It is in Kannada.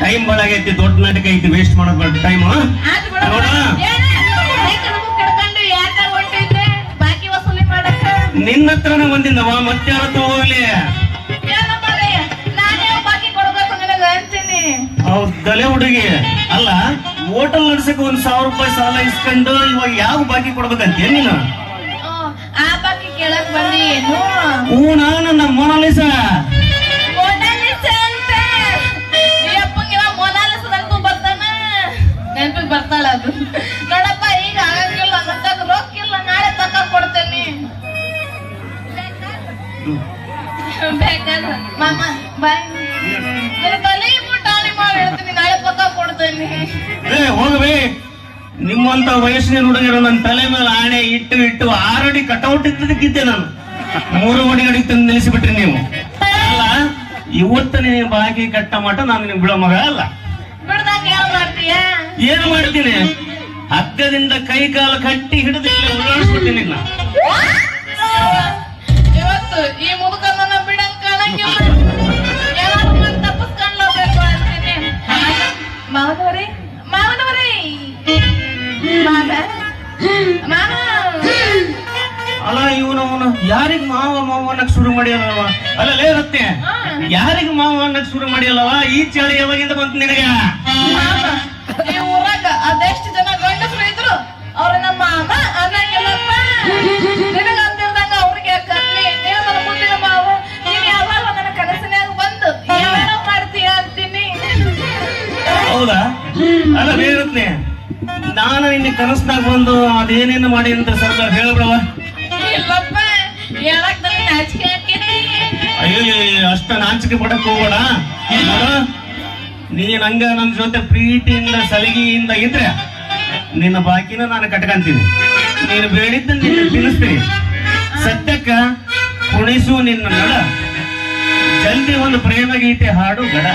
ಟೈಮ್ ಬಳಗೈತಿ ದೊಡ್ಡ ನಾಟಕ ಐತಿ ವೇಸ್ಟ್ ಮಾಡೋದ್ ಟೈಮ್. ನೋಡ. ನಿನ್ನ ಹತ್ರ ಬಂದಿದ್ದವ ಮತ್ತೆ ಹೋಗ್ಲಿ? ತಲೆ ಹುಡುಗಿ. ಅಲ್ಲ ಹೋಟೆಲ್ ನಡ್ಸಕ್ ಒಂದ್ ಸಾವಿರ ರೂಪಾಯಿ ಸಾಲ ಇಸ್ಕೊಂಡು ಇವಾಗ ಯಾವ ಬಾಕಿ ಕೊಡ್ಬೇಕಂತ ನೀನು? ಹೂ ನಾನು ನಮ್ಮ ಮೊನಾಲಿಸ ಬೇಕಾದ್ರೆ ಮಾಮ ಬಾಯ್ ನನ್ನ ತಲೆ ಮುಟ್ಟಾಣಿ ಮಾಡಿ ಹೇಳ್ತೀನಿ ನಾಳೆ ಪಕ್ಕ ಕೊಡ್ತೇನೆ ಏ ಹೋಗ್ಬೇ. ನಿಮ್ಮಂತ ವಯಸ್ಸಿನ ಹುಡುಗರು ನನ್ನ ತಲೆ ಮೇಲೆ ಆಣೆ ಇಟ್ಟು ಇಟ್ಟು ಆರಡಿ ಕಟೌಟ್ ಇದ್ದದಕ್ಕಿದ್ದೆ ನಾನು. ಮೂರು ಅಡಿ ಅಡಿ ತಂದು ನಿಲ್ಲಿಸಿಬಿಟ್ರಿ ನೀವು. ಅಲ್ಲ ಇವತ್ತು ನೀನು ಬಾಕಿ ಕಟ್ಟ ಮಾಟ ನಾನು ನಿಮ್ ಬಿಡೋ ಮಗ ಅಲ್ಲ. ಏನು ಏನ್ ಮಾಡ್ತೀಯ ಏನ್ ಮಾಡ್ತೀನಿ? ಹಗ್ಗದಿಂದ ಕೈ ಕಾಲು ಕಟ್ಟಿ ಹಿಡಿದು ಓಡಾಡಿಸ್ಬಿಡ್ತೀನಿ ನಿನ್ನ. ಮಾವನವರೇ ಮಾವನವರೇ. ಮಾವ. ಮಾವ. ಅಲ್ಲ ಇವನು ಅವನು ಯಾರಿಗ್ ಮಾವ ಮಾವ ಅನ್ನಕ್ ಶುರು ಮಾಡಿಯಲ್ಲವ ಅಲ್ಲ ಲೇ ರತ್ನೆ ಯಾರಿಗ್ ಮಾವ ಅನ್ನಕ್ ಶುರು ಮಾಡಿಯಲ್ಲವ ಈ ಚಳಿ ಯಾವಾಗಿಂದ ಬಂತು ನಿನಗ? ಅಲ್ಲ ಬೇರತ್ನೆ ನಾನು ನಿನ್ನ ಕನಸ್ದಾಗ ಬಂದು ಅದೇನೇನು ಮಾಡಿ ಅಂತ ಸ್ವಲ್ಪ ಹೇಳ್ಬಿಡವ ಹಾಕಿನಿ ಅಯ್ಯೋ ಅಷ್ಟ ನಾಚಿಕೆ ಪಡಕ್ ಹೋಗೋಣ ನೀನ್ ಹಂಗ ನನ್ನ ಜೊತೆ ಪ್ರೀತಿಯಿಂದ ಸಲಿಗೆಯಿಂದ ಇದ್ರೆ ನಿನ್ನ ಬಾಕಿನ ನಾನು ಕಟ್ಕಂತೀನಿ. ನೀನು ಬೇಡಿದ್ದ ನಿನ್ನ ತಿನ್ನಿಸ್ತೀನಿ. ಸತ್ಯಕ್ಕ ಕುಣಿಸು ನಿನ್ನ ನಡ. ಜಲ್ದಿ ಒಂದು ಪ್ರೇಮ ಗೀತೆ ಹಾಡು ಗಡ.